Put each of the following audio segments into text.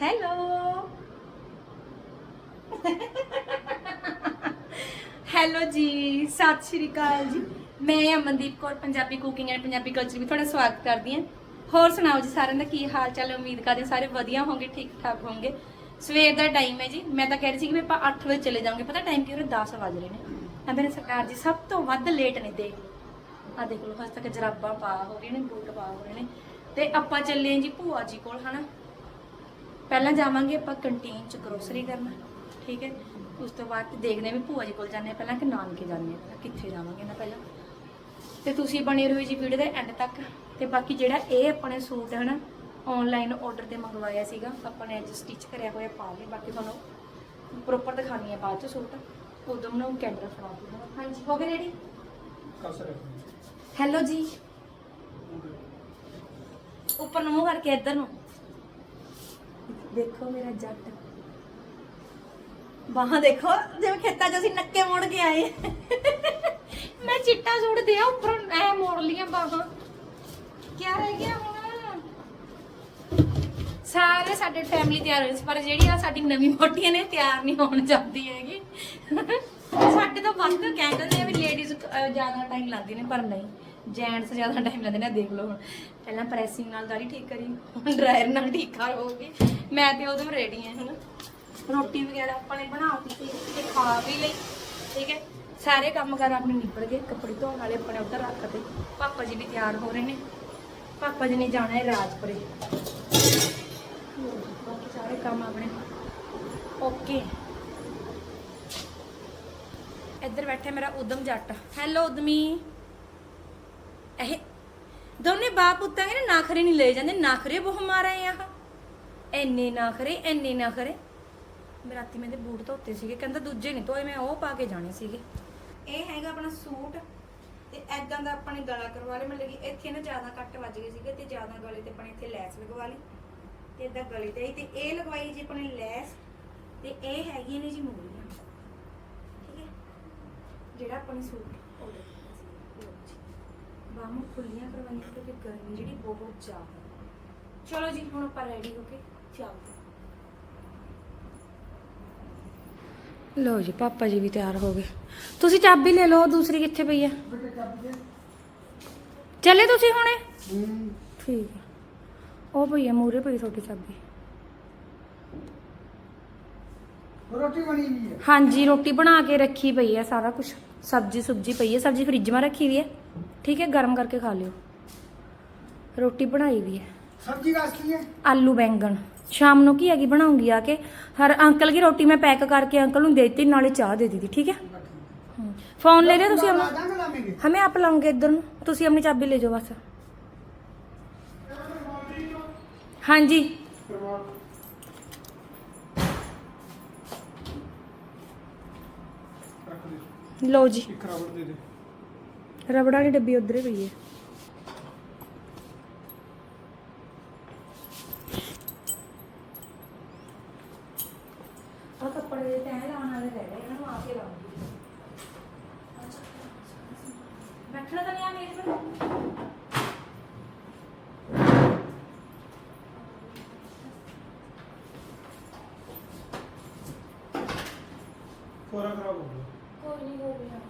Hello hello ਜੀ, ਸਤਿ ਸ਼੍ਰੀ ਅਕਾਲ ਜੀ। ਮੈਂ Amandeep Kaur, Punjabi cooking and Punjabi culture ਵੀ ਤੁਹਾਡਾ ਸਵਾਗਤ ਕਰਦੀ ਹਾਂ। ਹੋਰ ਸੁਣਾਓ ਜੀ ਸਾਰਿਆਂ ਦਾ, ਕੀ ਹਾਲ ਚਾਲ ਉਮੀਦ ਕਰਦੇ ਸਾਰੇ ਵਧੀਆ ਹੋਵੋਗੇ ਠੀਕ ਠਾਕ ਹੋਵੋਗੇ ਸਵੇਰ ਦਾ ਟਾਈਮ ਹੈ ਜੀ। ਮੈਂ ਤਾਂ ਕਹਿ ਰਹੀ ਸੀ ਕਿ ਵੀ ਆਪਾਂ 8 ਵਜੇ ਚਲੇ ਜਾਵਾਂਗੇ। ਪਤਾ ਟਾਈਮ ਕੀ ਹੋ ਰਿਹਾ? 10 ਵਜ ਰਹੇ ਨੇ। ਤਾਂ ਮੇਰੇ ਸਰਕਾਰ ਜੀ ਸਭ ਤੋਂ ਵੱਧ ਲੇਟ ਨੇ ਦੇਖ ਲਓ ਆ ਦੇਖ ਲਓ ਹਜੇ ਤੱਕ ਜਰਾਬਾਂ ਪਾ ਹੋ ਗਏ ਨੇ, ਬੂਟ ਪਾ ਹੋ ਗਏ ਨੇ। ਤੇ ਆਪਾਂ ਚੱਲੇ ਹਾਂ ਜੀ ਭੂਆ ਜੀ ਕੋਲ, ਹਨਾ? ਪਹਿਲਾਂ ਜਾਵਾਂਗੇ ਆਪਾਂ ਕੰਟੀਨ ਚ ਗਰੋਸਰੀ ਕਰਨ ਠੀਕ ਹੈ? ਉਸ ਤੋਂ ਬਾਅਦ ਦੇਖਦੇ ਵੀ ਭੂਆ ਜੀ ਕੋਲ ਜਾਂਦੇ ਹਾਂ ਪਹਿਲਾਂ ਕਿ ਨਾਨਕੇ ਜਾਂਦੇ ਹਾਂ ਕਿੱਥੇ ਜਾਵਾਂਗੇ ਨਾ ਪਹਿਲਾਂ। ਤੇ ਤੁਸੀਂ ਬਣੇ ਰਹੋ ਜੀ ਵੀਡੀਓ ਦੇ ਐਂਡ ਤੱਕ। ਤੇ ਬਾਕੀ ਜਿਹੜਾ ਇਹ ਆਪਣੇ ਸੂਟ ਹੈ ਨਾ ਆਨਲਾਈਨ ਆਰਡਰ ਤੇ ਮੰਗਵਾਇਆ ਸੀਗਾ ਆਪਾਂ ਨੇ ਅੱਜ ਸਟਿਚ ਕਰਿਆ ਹੋਇਆ ਪਾ ਲਈ। ਬਾਕੀ ਤੁਹਾਨੂੰ ਪ੍ਰੋਪਰ ਦਿਖਾਣੀ ਹੈ ਬਾਅਦ ਚ ਸੂਟ। ਉਦੋਂ ਨੂੰ ਕੈਮਰਾ ਫੜਾ ਦੂੰਗਾ। ਹਾਂਜੀ ਹੋ ਗਏ ਰੈਡੀ ਹੈਲੋ ਜੀ। ਉੱਪਰ ਨੂੰ ਮੂੰਹ ਕਰਕੇ ਇੱਧਰ ਨੂੰ। ਦੇਖੋ ਮੇਰਾ ਜੱਟ। ਬਾਹਾਂ ਦੇਖੋ, ਜਿਵੇਂ ਖੇਤਾਂ 'ਚ ਅਸੀਂ ਨੱਕੇ ਮੋੜ ਕੇ ਆਏ। ਮੈਂ ਚਿੱਟਾ ਸੂਟ ਦਿਆ, ਉੱਪਰੋਂ ਐ ਮੋੜ ਲੀਆਂ ਬਾਹਾਂ। ਕੀ ਰਹਿ ਗਿਆ ਹੁਣ? ਸਾਰੇ ਸਾਡੇ ਫੈਮਿਲੀ ਤਿਆਰ ਹੋਏ ਸੀ ਪਰ ਜਿਹੜੀ ਆ ਸਾਡੀ ਨਵੀਂ ਮੋਟੀਆਂ ਨੇ, ਤਿਆਰ ਨਹੀਂ ਹੋਣ ਜਾਂਦੀ ਹੈਗੀ। ਸਾਡੇ ਤੋਂ ਵੱਧ ਕਹਿੰਦੇ ਨੇ ਵੀ ਲੇਡੀਜ਼ ਜ਼ਿਆਦਾ ਟਾਈਮ ਲਾਉਂਦੀ ਨੇ, ਪਰ ਨਹੀਂ। ਜੈਂਟਸ ਜ਼ਿਆਦਾ ਟਾਈਮ ਲੈਂਦੇ ਨੇ ਦੇਖ ਲਓ ਹੁਣ। ਪਹਿਲਾਂ ਪ੍ਰੈਸਿੰਗ ਨਾਲ ਦਾੜੀ ਠੀਕ ਕਰੀ, ਹੁਣ ਡਰਾਇਰ ਨਾਲ ਠੀਕ ਕਰ ਹੋਊਗੀ ਮੈਂ ਤੇ ਉਦੋਂ ਰੈਡੀ ਹਾਂ ਹੁਣ। ਰੋਟੀ ਵਗੈਰਾ ਆਪਾਂ ਨੇ ਬਣਾਤੀ ਸੀ ਤੇ ਖਾ ਵੀ ਲਈ, ਠੀਕ ਹੈ। ਸਾਰੇ ਕੰਮ ਕਰ ਆਪਣੇ ਨਿਬੜ ਗਏ, ਕੱਪੜੇ ਧੋਣ ਵਾਲੇ ਆਪਣੇ ਉੱਧਰ ਰੱਖਤੇ ਪਾਪਾ ਜੀ ਵੀ ਤਿਆਰ ਹੋ ਰਹੇ ਨੇ। ਪਾਪਾ ਜੀ ਨੇ ਜਾਣਾ ਹੈ ਰਾਜਪੁਰੇ। ਬਾਕੀ ਸਾਰੇ ਕੰਮ ਆਪਣੇ। ਓਕੇ। ਇੱਧਰ ਬੈਠਾ ਮੇਰਾ ਉਦਮ ਜੱਟ। ਹੈਲੋ, ਉਦਮੀ। ਇਹ ਦੋਨੇ ਬਾਪ ਪੁੱਤਾਂ ਨੇ ਨਾਖਰੇ ਨਹੀਂ ਲੈ ਜਾਂਦੇ, ਨਾਖਰੇ ਬਹੁ ਮਾਰੇ ਆ ਐਨੇ ਨਾਖਰੇ ਐਨੇ ਨਾਖਰੇ। ਰਾਤੀ ਮੈਂ ਦੇ ਬੂਟ ਧੋਤੇ ਸੀਗੇ, ਕਹਿੰਦਾ ਦੂਜੇ ਨਹੀਂ ਧੋਏ, ਮੈਂ ਉਹ ਪਾ ਕੇ ਜਾਣੇ ਸੀਗੇ। ਇਹ ਹੈਗਾ ਆਪਣਾ ਸੂਟ, ਤੇ ਐਦਾਂ ਦਾ ਆਪਾਂ ਨੇ ਗਲਾ ਕਰਵਾ ਲਿਆ, ਮਤਲਬ ਕਿ ਇੱਥੇ ਨਾ ਜ਼ਿਆਦਾ ਕੱਟ ਵੱਜ ਗਏ ਸੀਗੇ, ਤੇ ਜ਼ਿਆਦਾ ਗਲੇ ਤੇ ਆਪਾਂ ਨੇ ਇੱਥੇ ਲੈਸ ਲਗਵਾ ਲਈ, ਤੇ ਇਦਾਂ ਗਲੇ ਤੇ ਤੇ ਇਹ ਲਗਵਾਈ ਜੀ ਆਪਾਂ ਨੇ ਲੈਸ, ਤੇ ਇਹ ਹੈਗੀ ਨੇ ਜੀ ਮੂਲੀਆਂ। ਠੀਕ ਹੈ? ਜਿਹੜਾ ਆਪਾਂ ਨੇ ਸੂਟ ਆਰਡਰ ਕੀਤਾ ਸੀ। ਬਾਹਾਂ ਖੁੱਲੀਆਂ ਕਰਵਾਈਆਂ ਕਿਉਂਕਿ ਗਰਮੀ ਜਿਹੜੀ ਬਹੁਤ ਜ਼ਿਆਦਾ ਚਲੋ ਜੀ ਹੁਣ ਆਪਾਂ ਰੈਡੀ ਹੋ ਕੇ ਚੱਲਦੇ ਲੋ ਜੀ ਪਾਪਾ ਜੀ ਵੀ ਤਿਆਰ ਹੋ ਗਏ ਤੁਸੀਂ ਚਾਬੀ ਲੈ ਲਓ ਦੂਸਰੀ ਕਿੱਥੇ ਪਈ ਆ ਚੱਲੇ ਤੁਸੀਂ ਹੁਣੇ ਠੀਕ ਆ ਉਹ ਪਈ ਆ ਮੂਰੇ ਪਈ ਤੁਹਾਡੀ ਚਾਬੀ ਰੋਟੀ ਬਣੀ ਵੀ ਹੈ ਹਾਂਜੀ ਰੋਟੀ ਬਣਾ ਕੇ ਰੱਖੀ ਪਈ ਹੈ ਸਾਰਾ ਕੁਝ ਸਬਜੀ ਸੁਬਜੀ ਪਈ ਹੈ ਸਬਜੀ ਫ੍ਰਿਜ 'ਮਾ ਰੱਖੀ ਵੀ ਹੈ ਠੀਕ ਹੈ ਗਰਮ ਕਰਕੇ ਖਾ ਲਿਓ। ਰੋਟੀ ਬਣਾਈ ਵੀ ਹੈ। ਸਬਜ਼ੀ ਕਾਸਤੀ ਹੈ? ਆਲੂ ਬੈਂਗਣ। ਸ਼ਾਮ ਨੂੰ ਕੀ ਹੈਗੀ ਬਣਾਉਂਗੀ ਆ ਕੇ। ਹਰ ਅੰਕਲ ਕੀ ਰੋਟੀ ਮੈਂ ਪੈਕ ਕਰਕੇ ਅੰਕਲ ਨੂੰ ਦੇ ਦਿੱਤੀ ਨਾਲੇ ਚਾਹ ਦੇ ਦਿੱਤੀ ਠੀਕ ਹੈ? ਫੋਨ ਲੈ ਲਿਆ ਤੁਸੀਂ ਹਮੇ ਆਪ ਲਾਉਂਗੇ ਇੱਧਰ ਨੂੰ। ਤੁਸੀਂ ਆਪਣੀ ਚਾਬੀ ਲੈ ਜਾਓ ਬਸ। ਹਾਂਜੀ। ਲਓ ਜੀ। ਇੱਕ ਰਾਵੜ ਦੇ ਦੇ। ਰਬੜ ਵਾਲੀ ਡੱਬੀ ਉਧਰ ਹੀ ਪਈ ਹੈ। ਆ ਕੱਪੜੇ ਦੇ ਤੈਂ ਲਾਉਣ ਵਾਲੇ ਰਹਿ ਗਏ ਇਹਨਾਂ ਨੂੰ ਆ ਕੇ ਲਾਉਂਗੀ। ਬੈਠਣਾ ਤਾਂ ਨਹੀਂ ਆ ਮੇਜ਼ ਪਰ ਕੋਰਾ ਖਰਾਬ ਹੋ ਗਿਆ। ਕੋਈ ਨਹੀਂ ਹੋ ਗਿਆ।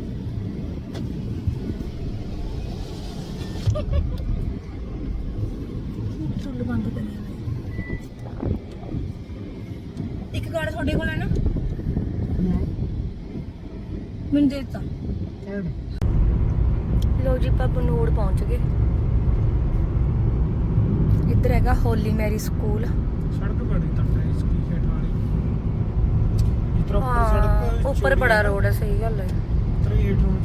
ਲੋ ਜੀ ਆਪਾਂ ਬਨੂੜ ਪਹੁੰਚ ਗਏ। ਇੱਧਰ ਹੈਗਾ ਹੋਲੀ ਮੈਰੀ ਸਕੂਲ। ਸੜਕ ਬੜੀ ਤੰਗ ਹੈ ਇਸ ਕੀ ਖੇਡ ਉੱਪਰ ਬੜਾ ਰੋਡ ਹੈ ਸਹੀ ਗੱਲ ਹੈ। ਇੱਧਰ ਹੀ ਹੇਠ ਹੋਣੀ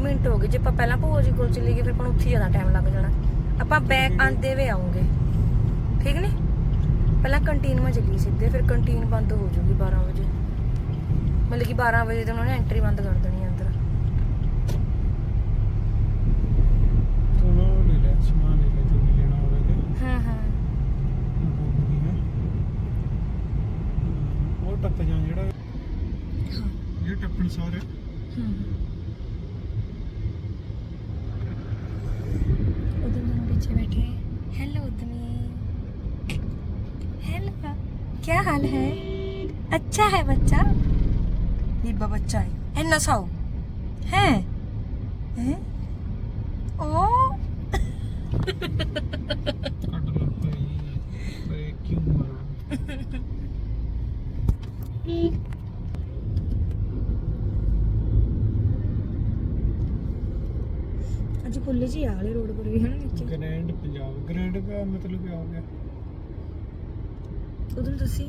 ਮਿੰਟ ਹੋ ਗਏ। ਜੇ ਆਪਾਂ ਪਹਿਲਾਂ ਭੋਜ ਕੋਲ ਚਲੇ ਗਏ ਫਿਰ ਆਪਾਂ ਉੱਥੇ ਜ਼ਿਆਦਾ ਟਾਈਮ ਲੱਗ ਜਾਣਾ। ਆਪਾਂ ਬੈਕ ਆਂਦੇ ਵੇ ਆਉਂਗੇ। ਠੀਕ ਨਹੀਂ ਪਹਿਲਾਂ ਕੰਟੀਨ ਮੈਂ ਚੱਲੀ ਸਿੱਧੇ ਫਿਰ ਕੰਟੀਨ ਬੰਦ ਹੋ ਜੂਗੀ 12 ਵਜੇ। ਮਤਲਬ ਕਿ 12 ਵਜੇ ਤੋਂ ਉਹਨਾਂ ਨੇ ਐਂਟਰੀ ਬੰਦ ਕਰ ਦਿੱਤੀ। साल है? अच्छा है बच्चा? निब्बा बच्चा है। है नसाओ है? ओ? ਅੱਜ ਖੁੱਲੇ ਜੀ ਆ ਵਾਲੇ ਰੋਡ ਪਰ ਵੀ ਹੈ ਨੀਚੇ ਗ੍ਰੈਂਡ ਪੰਜਾਬ ਗ੍ਰੈਂਡ ਦਾ ਮਤਲਬ ਕੀ ਹੋ ਗਿਆ ਉਧਰ ਤੁਸੀਂ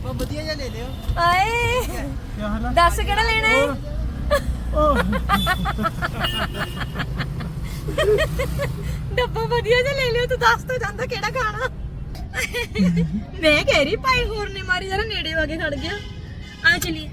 ਆਪਾਂ ਵਧੀਆ ਜਿਹਾ ਲੈ ਲਿਓ। ਆਏ। ਕੀ ਹਾਲ ਆ? ਦੱਸ ਕਿਹੜਾ ਲੈਣਾ ਹੈ? ਡੱਬਾ ਵਧੀਆ ਜਿਹਾ ਲੈ ਲਿਓ ਤੂੰ ਦੱਸ ਤਾਂ ਜਾਂਦਾ ਕਿਹੜਾ ਖਾਣਾ। ਮੈਂ ਕਹਿ ਰਹੀ ਭਾਈ ਹੋਰ ਨੇ ਮਾਰੀ ਜਰਾ ਨੇੜੇ ਵਾਗੇ ਖੜ ਗਿਆ। ਆ ਚਲੀ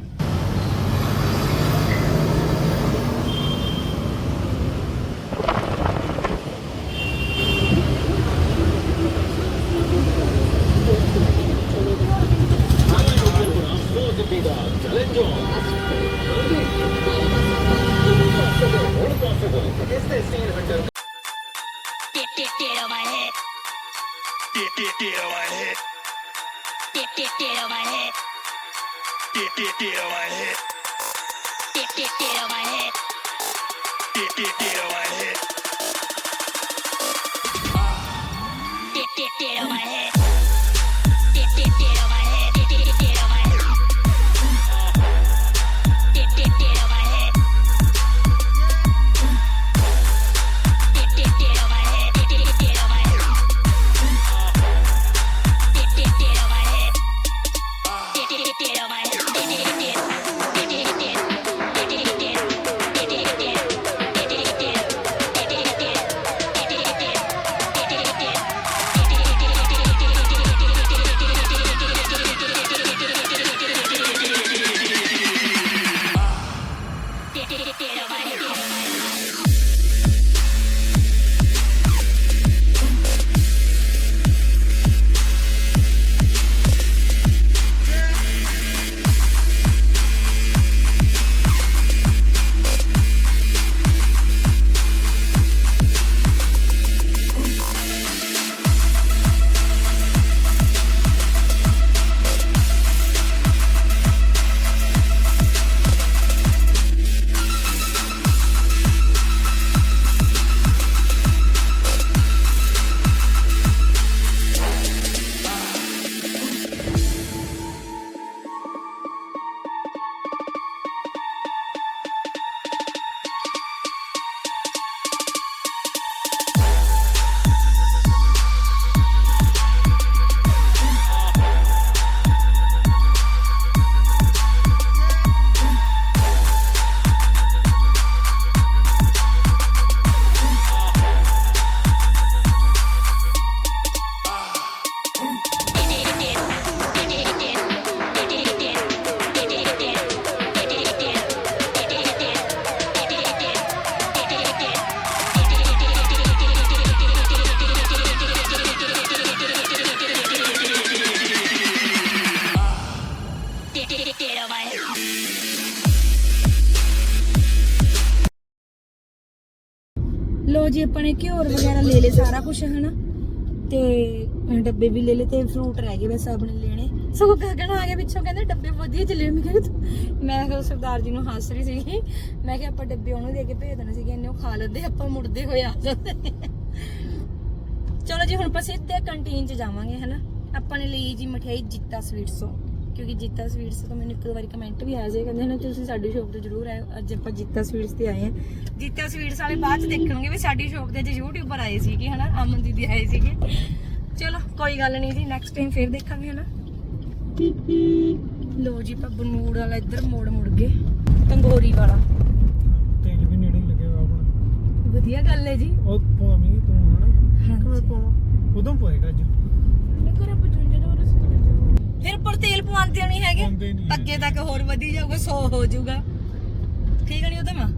ਘਿਓਰ ਵਗੈਰਾ ਲੈ ਲਏ, ਸਾਰਾ ਕੁਝ ਹਨਾ? ਤੇ ਡੱਬੇ ਵੀ ਲੈ ਲਏ ਤੇ ਫਰੂਟ ਰਹਿ ਗਏ ਬਸ ਆਪਣੇ ਲੈਣੇ। ਸਗੋਂ ਗਗਨ ਆ ਗਿਆ ਪਿੱਛੋਂ, ਕਹਿੰਦੇ ਡੱਬੇ ਵਧੀਆ ਚੱਲੇ ਮੈਂ ਕਿਹਾ ਤੂੰ- ਮੈਂ ਕਿਹਾ ਸਰਦਾਰ ਜੀ ਨੂੰ ਹੱਸ ਰਹੀ ਸੀਗੀ। ਮੈਂ ਕਿਹਾ, ਆਪਾਂ ਡੱਬੇ ਉਹਨੂੰ ਦੇ ਕੇ ਭੇਜ ਦੇਣੇ ਸੀਗੇ ਇਹਨੇ ਉਹ ਖਾ ਲੈਂਦੇ, ਆਪਾਂ ਮੁੜਦੇ ਹੋਏ ਆ ਜਾਂਦੇ। ਚਲੋ ਜੀ, ਹੁਣ ਆਪਾਂ ਸਿੱਧੇ ਕੰਟੀਨ 'ਚ ਜਾਵਾਂਗੇ, ਹਨਾ? ਆਪਾਂ ਨੇ ਲਈ ਜੀ ਮਠਿਆਈ ਜੀਤਾ ਸਵੀਟਸ ਤੋਂ ਕਿਉਂਕਿ ਜੀਤਾ ਸਵੀਟਸ ਤੋਂ ਮੈਨੂੰ ਇੱਕ ਵਾਰੀ ਕਮੈਂਟ ਵੀ ਆਇਆ ਸੀ। ਕਹਿੰਦੇ ਹਨਾ ਤੁਸੀਂ ਸਾਡੀ ਸ਼ੋਪ ਤੇ ਜ਼ਰੂਰ ਆਇਓ। ਅੱਜ ਆਪਾਂ ਜੀਤਾ ਸਵੀਟਸ ਤੇ ਆਏ ਹਾਂ। ਜੀਤਾ ਸਵੀਟਸ ਵਾਲੇ ਬਾਅਦ ਚ ਦੇਖਣਗੇ ਵੀ ਸਾਡੀ ਸ਼ੋਪ ਤੇ ਅੱਜ ਯੂਟਿਊਬਰ ਆਏ ਸੀਗੇ ਹਨਾ ਅਮਨ ਦੀਦੀ ਆਏ ਸੀਗੇ। ਚਲੋ ਕੋਈ ਗੱਲ ਨਹੀਂ ਜੀ ਨੈਕਸਟ ਟਾਈਮ ਫੇਰ ਦੇਖਾਂਗੇ ਹਨਾ। ਲੋ ਜੀ ਆਪਾਂ ਬਨੂੜ ਵਾਲਾ ਇੱਧਰ ਮੋੜ ਮੁੜ ਗਏ। ਤੰਗੋਰੀ ਵਾਲਾ। ਤੇਲ ਵੀ ਨੇੜੇ ਹੀ ਲੱਗਿਆ ਆਪਣਾ। ਵਧੀਆ ਗੱਲ ਹੈ ਜੀ। ਉਹ ਪਾਵੇਂਗੀ ਤੂੰ ਹਨਾ। ਕਿਵੇਂ ਪਾਵਾਂ? ਉਦੋਂ ਪਏਗਾ ਅੱਜ। ਫਿਰ ਉੱਪਰ ਤੇਲ ਪਵਾਉਂਦੇ ਨਹੀਂ ਹੈਗੇ ਪਾਉਂਦੇ ਨਹੀਂ ਅੱਗੇ ਤੱਕ ਹੋਰ ਵਧੀ ਜਾਊਗਾ 100 ਹੋ ਜਾਊਗਾ ਠੀਕ ਨਹੀਂ ਉਹਦਾ ਮੈਂ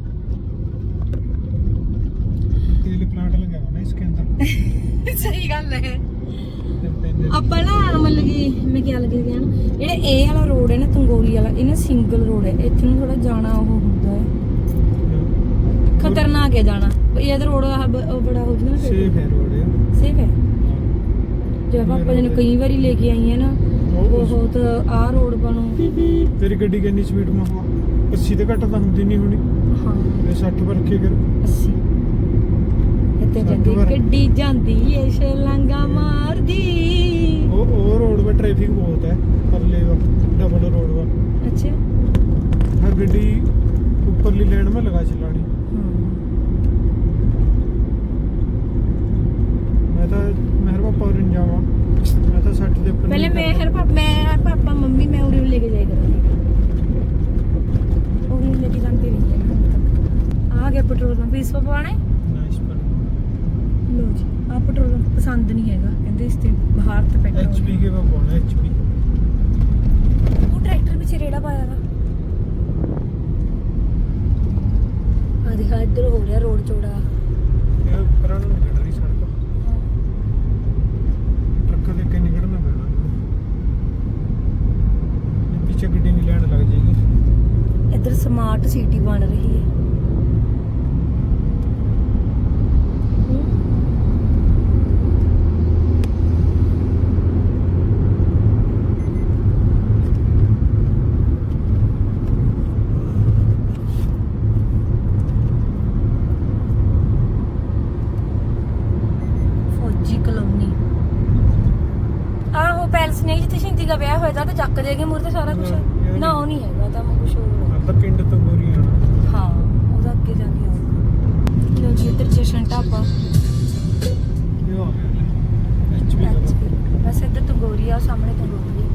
तेल प्लांट लगा हुआ ना इसके अंदर ਸਹੀ ਗੱਲ ਹੈ फिर पहले ਆਪਾਂ ਨਾ ਮਤਲਬ ਕਿ ਮੈਂ ਕੀ ਲੱਗੇ ਗਿਆ ਨਾ ਜਿਹੜੇ ਇਹ ਵਾਲਾ ਰੋਡ ਹੈ ਨਾ ਤੰਗੋਰੀ ਵਾਲਾ ਇਹ ਨਾ ਸਿੰਗਲ ਰੋਡ ਹੈ ਇੱਥੇ ਨੂੰ ਥੋੜਾ ਜਾਣਾ ਉਹ ਹੁੰਦਾ ਹੈ ਖਤਰਨਾਕ ਹੈ ਜਾਣਾ ਇਹ ਤਾਂ ਰੋਡ ਆ ਬ- ਉਹ ਬੜਾ ਹੋ ਜਾਂਦਾ ਨਾ सेफ है रोड है ਸੇਫ ਹੈ ਜੇ ਆਪਾਂ ਆਪਾਂ ਜਿਹਨੂੰ ਕਈ ਵਾਰੀ ਲੈ ਕੇ ਆਈ ਹੈ ਨਾ ਬਹੁਤ ਆ ਰੋਡ ਬਣੂ। ਤੇਰੀ ਗੱਡੀ ਕਿੰਨੀ ਸਪੀਡ ਮਾ? 80 ਤੇ ਘੱਟ ਤਾਂ ਹੁੰਦੀ ਨਹੀਂ ਹੋਣੀ। ਹਾਂ। ਇਹ 60 ਪਰ ਕੀ ਕਰ 80 ਇੱਥੇ ਜਾਂਦੀ ਗੱਡੀ ਜਾਂਦੀ ਏ ਸ਼ਲਾਂਗਾ ਮਾਰਦੀ। ਉਹ ਉਹ ਰੋਡ 'ਤੇ ਟ੍ਰੈਫਿਕ ਬਹੁਤ ਹੈ ਪਰਲੇ ਵਾ ਡਬਲ ਰੋਡ ਵਾ। ਅੱਛਾ। ਹਾਂ ਗੱਡੀ ਉੱਪਰਲੀ ਲੈਣ ਮਾ ਲਗਾ ਚਲਾਣੀ ਮੈਂ ਤਾਂ ਮਹਿਰ ਪਾਪਾ ਜਾਵਾਂ ਮੈਂ ਤਾਂ 60 ਦੇ ਉੱਪਰ ਪਹਿਲੇ ਨਹੀਂ ਮੈਂ ਕਰਦਾ। ਹਰ ਪਾਪਾ ਮੈਂ ਪਾਪਾ ਮੰਮੀ ਮੈਂ ਉਰੇ ਲੈ ਕੇ ਜਾਇਆ ਕਰਾਂਗੀ। ਉਹ ਵੀ ਲੈ ਕੇ ਜਾਂਦੇ ਨਹੀਂ ਹੈ ਹੁਣ ਤੱਕ। ਆ ਗਿਆ ਪੈਟਰੋਲ ਪੰਪ ਇਸ ਪਾ ਪਾਣਾ Nice ਪਰ ਲੋ ਜੀ ਆ ਪੈਟਰੋਲ ਪੰਪ ਪਸੰਦ ਨਹੀਂ ਹੈਗਾ ਕਹਿੰਦੇ ਇਸ ਤੇ ਬਾਹਰ ਤੇ ਪੈਟਰੋਲ ਐਚਪੀ ਕੇ ਵਾ ਪਾਉਣਾ ਐਚਪੀ ਉਹ ਟਰੈਕਟਰ ਵਿੱਚ ਰੇੜਾ ਪਾਇਆ ਵਾ। ਆ ਦੇਖਾ ਇੱਧਰ ਹੋ ਰਿਹਾ ਰੋਡ ਚੌੜਾ। ਇਹ ਪਰਾਂ ਨੂੰ ਨਿਕਲ ਰਹੀ ਸੜਕ ਨਿਕਲਣਾ ਪੈਣਾ ਪਿੱਛੇ ਗੱਡੀ ਦੀ ਲੈਣ ਲੱਗ ਜਾਏਗੀ। ਇੱਧਰ ਸਮਾਰਟ ਸਿਟੀ ਬਣ ਰਹੀ ਹੈ ਫੌਜੀ ਕਲੋਨੀ ਆਹੋ ਪੈਲਸ ਨਹੀਂ ਜਿੱਥੇ ਸ਼ਿੰਦੀ ਦਾ ਵਿਆਹ ਹੋਇਆ ਤਾਂ ਤੇ ਚੱਕ ਦੇਗੇ ਮੂਰ ਤੇ ਸਾਰਾ ਕੁਝ ਨਾ ਉਹ ਨਹੀਂ ਹੈਗਾ ਤਾਂ ਮੈਂ ਕੁਝ ਹੋਰ ਅੰਦਰ ਪਿੰਡ ਤੋਂ ਗੋਰੀ ਆਣਾ ਹਾਂ। ਉਹਦਾ ਅੱਗੇ ਜਾ ਕੇ ਆਊਗਾ। ਲੋ ਜੀ ਇੱਧਰ ਜਸ਼ਨ ਢਾਬਾ। ਇਹ ਆ ਗਿਆ। ਐਚਪੀ ਦਾ ਬਸ ਇੱਧਰ ਤੋਂ ਗੋਰੀ ਆ ਉਹ ਸਾਹਮਣੇ ਤੋਂ ਗੋਰੀ ਹੈ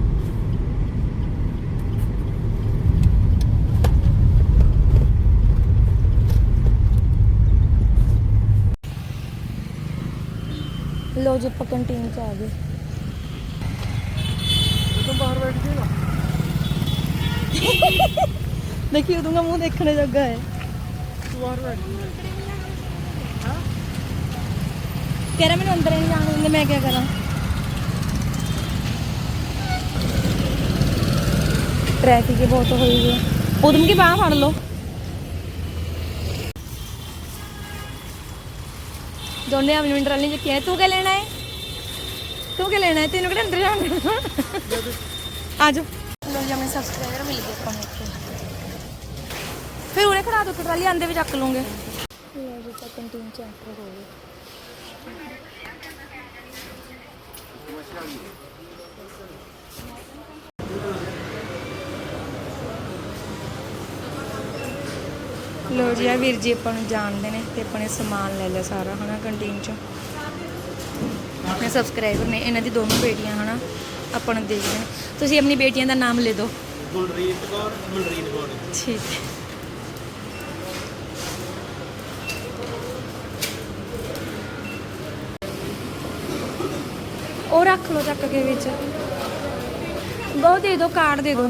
ਲੋ ਜੀ ਆਪਾਂ ਕੰਟੀਨ ਚ ਆ ਗਏ। ਤੂੰ ਬਾਹਰ ਬੈਠ ਕੇ ਨਾ? ਦੇਖੀ ਉਹਦਾ ਮੂੰਹ ਦੇਖਣੇ ਜੋਗਾ ਹੈ। ਕਹਿ ਰਿਹਾ ਮੈਨੂੰ ਅੰਦਰ ਨਹੀਂ ਜਾਣ ਦਿੰਦੇ ਮੈਂ ਕੀ ਕਰਾਂ? ਟ੍ਰੈਫਿਕ ਹੀ ਬਹੁਤ ਹੋਈ ਹੈ। ਉਦਮ ਕੀ ਬਾਹ ਫੜ ਲਓ। ਦੋਨੇ ਆਪਣੀ ਮਿੰਟ ਰਲੀ ਚੱਕੀ ਹੈ ਤੂੰ ਕੀ ਲੈਣਾ ਹੈ? ਤੂੰ ਕੀ ਲੈਣਾ ਹੈ? ਤੈਨੂੰ ਕਿਹੜਾ ਅੰਦਰ ਜਾਣ? ਦੇਣਾ ਆ ਜਾ ਲੋ ਜੀ ਆਪਣੇ ਸਬਸਕ੍ਰਾਈਬਰ ਮਿਲ ਗਏ ਆਪਾਂ ਨੂੰ ਇੱਥੇ। ਫਿਰ ਉਰੇ ਖੜਾ ਦੋ ਟਰਾਲੀ ਆਂਦੇ ਵੀ ਚੱਕ ਲੂੰਗੇ। ਲੋ ਜੀ ਤਾਂ ਕੰਟੀਨ ਚ ਐਂਟਰ ਹੋ ਗਏ। ਲੋ ਜੀ ਆ ਵੀਰ ਜੀ ਆਪਾਂ ਨੂੰ ਜਾਣਦੇ ਨੇ ਤੇ ਆਪਣੇ ਸਮਾਨ ਲੈ ਲਿਆ ਸਾਰਾ ਹਨਾ ਕੰਟੀਨ ਚੋਂ। ਆਪਣੇ ਸਬਸਕ੍ਰਾਈਬਰ ਨੇ ਇਹਨਾਂ ਦੀ ਦੋਨੋਂ ਬੇਟੀਆਂ ਹਨਾ। ਆਪਾਂ ਨੂੰ ਦੇਖਦੇ ਨੇ। ਤੁਸੀਂ ਆਪਣੀ ਬੇਟੀਆਂ ਦਾ ਨਾਮ ਲੈ ਦਿਓ। ਗੁਲਰੀਤ ਕੌਰ ਮਨਰੀਤ ਕੌਰ। ਠੀਕ ਹੈ। ਉਹ ਰੱਖ ਲਓ ਚੱਕ ਕੇ ਵਿੱਚ। ਬਹੁਤ ਦੇ ਦਿਓ ਕਾਰਡ ਦੇ ਦਿਓ।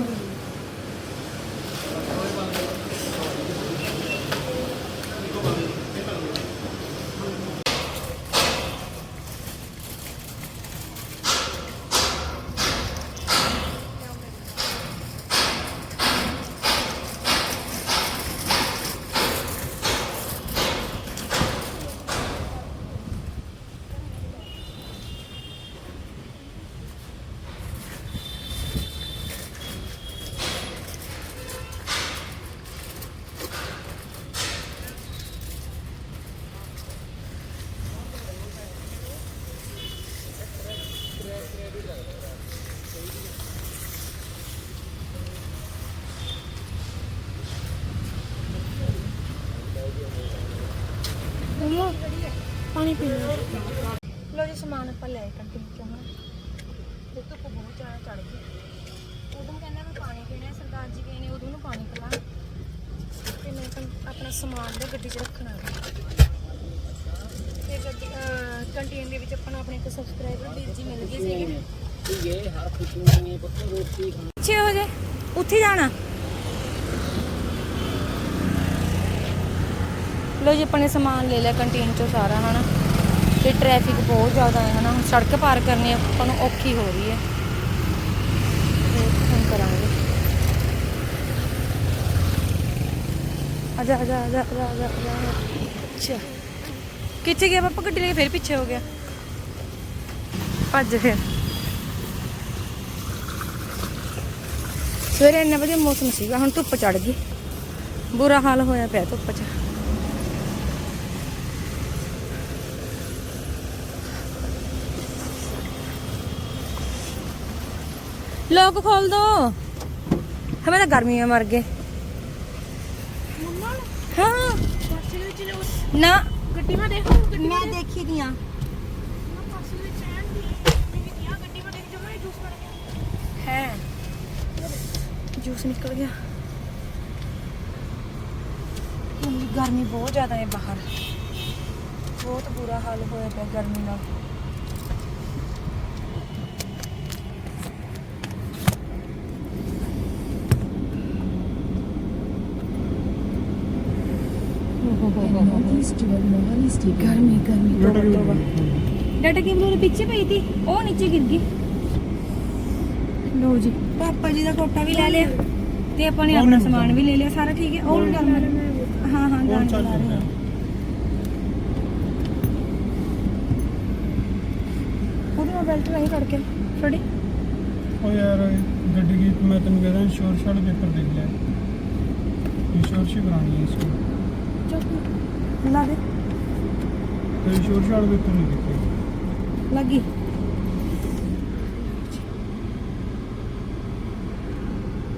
ਪਾਣੀ ਪੀ ਲੋ ਜੀ, ਸਮਾਨ ਆਪਾਂ ਲੈ ਕੰਟੀਨ ਚੋਂ ਹੁਣ ਧੁੱਪ ਬਹੁਤ ਜ਼ਿਆਦਾ ਚੜ ਗਈ, ਉਦੋਂ ਕਹਿੰਦਾ ਮੈਂ ਪਾਣੀ ਪੀਣਾ, ਸਰਦਾਰ ਜੀ ਗਏ ਉਦੋਂ ਨੂੰ ਪਾਣੀ ਪਿਲਾ। ਤੇ ਮੈਂ ਆਪਣਾ ਸਮਾਨ ਦਾ ਗੱਡੀ 'ਚ ਰੱਖਣਾ ਹੈ। ਤੇ ਗੱਡੀ ਕੰਟੀਨ ਦੇ ਵਿੱਚ ਆਪਾਂ ਆਪਣੇ ਇੱਕ ਸਬਸਕ੍ਰਾਈਬਰ ਵੀਰ ਜੀ ਮਿਲ ਗਏ ਸੀਗੇ। ਪਿੱਛੇ ਹੋ ਜੇ, ਉੱਥੇ ਜਾਣਾ। ਲੋ ਜੀ ਆਪਣੇ ਸਮਾਨ ਲੈ ਲਿਆ ਕੰਟੀਨ ਚੋਂ ਸਾਰਾ, ਹਨਾ। ਤੇ ਟ੍ਰੈਫਿਕ ਬਹੁਤ ਜ਼ਿਆਦਾ ਹੈ, ਹਨਾ? ਸੜਕ ਪਾਰ ਕਰਨੀ ਆਪਾਂ ਨੂੰ ਔਖੀ ਹੋ ਰਹੀ ਹੈ। ਹੁਣ ਕਰਾਂਗੇ? ਆਜਾ ਆਜਾ ਆਜਾ ਆਜਾ ਆਜਾ ਅੱਛਾ। ਕਿੱਥੇ ਗਿਆ ਪਾਪਾ, ਗੱਡੀ ਲੈ ਕੇ ਫਿਰ ਪਿੱਛੇ ਹੋ ਗਿਆ। ਭੱਜ ਫਿਰ। ਸਵੇਰੇ ਇੰਨਾ ਵਧੀਆ ਮੌਸਮ ਸੀਗਾ, ਹੁਣ ਧੁੱਪ ਚੜ ਗਈ। ਬੁਰਾ ਹਾਲ ਹੋਇਆ ਪਿਆ ਧੁੱਪ 'ਚ। ਲੋਕ ਖੋਲ ਦੋ। ਹਮੇ ਤਾਂ ਗਰਮੀ ਮੇ ਮਰ ਗਏ ਨਾ? ਗੱਡੀ ਮੈਂ ਦੇਖੂ ਗੱਡੀ ਮੈਂ ਦੇਖੀ ਦੀਆਂ। ਜੂਸ ਨਿਕਲ ਗਿਆ। ਗਰਮੀ ਬਹੁਤ ਜ਼ਿਆਦਾ ਹੈ ਬਾਹਰ। ਬਹੁਤ ਬੁਰਾ ਹਾਲ ਹੋਇਆ ਪਿਆ ਗਰਮੀ ਨਾਲ। गर्मी गर्मी ਡਾਟਾ तो ਕਿਉਂ ਡਾਟਾ ਕੇਬਲ ਉਹਦੇ ਪਿੱਛੇ ਪਈ ਸੀ ਉਹ ਨੀਚੇ ਗਿਰ ਗਈ ਲੋ ਜੀ ਪਾਪਾ ਜੀ ਦਾ ਕੋਟਾ ਵੀ ਲੈ ਲਿਆ ਤੇ ਆਪਾਂ ਨੇ ਉਹ ਆਪਣਾ ਨਹੀਂ ਸਮਾਨ ਵੀ ਲੈ ਲਿਆ ਸਾਰਾ ਠੀਕ ਹੈ ਉਹ ਵੀ ਗੱਲ ਹਾਂ ਹਾਂ ਹੋਰ ਗਾਣੇ ਚੱਲ ਚਲਾ ਰਹੇ ਰਿਹਾ ਹਾਂ ਉਹਦੇ ਨਾਲ ਬੈਲਟ ਨਹੀਂ ਕਰਕੇ ਫੜੀ ਉਹ ਯਾਰ ਗੱਡੀ ਦੀ ਮੈਂ ਤੈਨੂੰ ਕਹਿੰਦਾ ਇੰਸ਼ੋਰੈਂਸ ਵਾਲੇ ਪੇਪਰ ਦੇਖ ਲਿਆ ਇੰਸ਼ੋਰੈਂਸ ਹੀ ਕਰਾਣੀ ਹੈ ਇਸ ਨੂੰ ਚੁੱਪ ਲਾ ਦੇ। ਤੇ ਇੰਸ਼ੋਰੈਂਸ ਵਾਲੇ ਪੇਪਰ ਨਹੀਂ ਦਿੱਤੇ ਲੱਗੀ।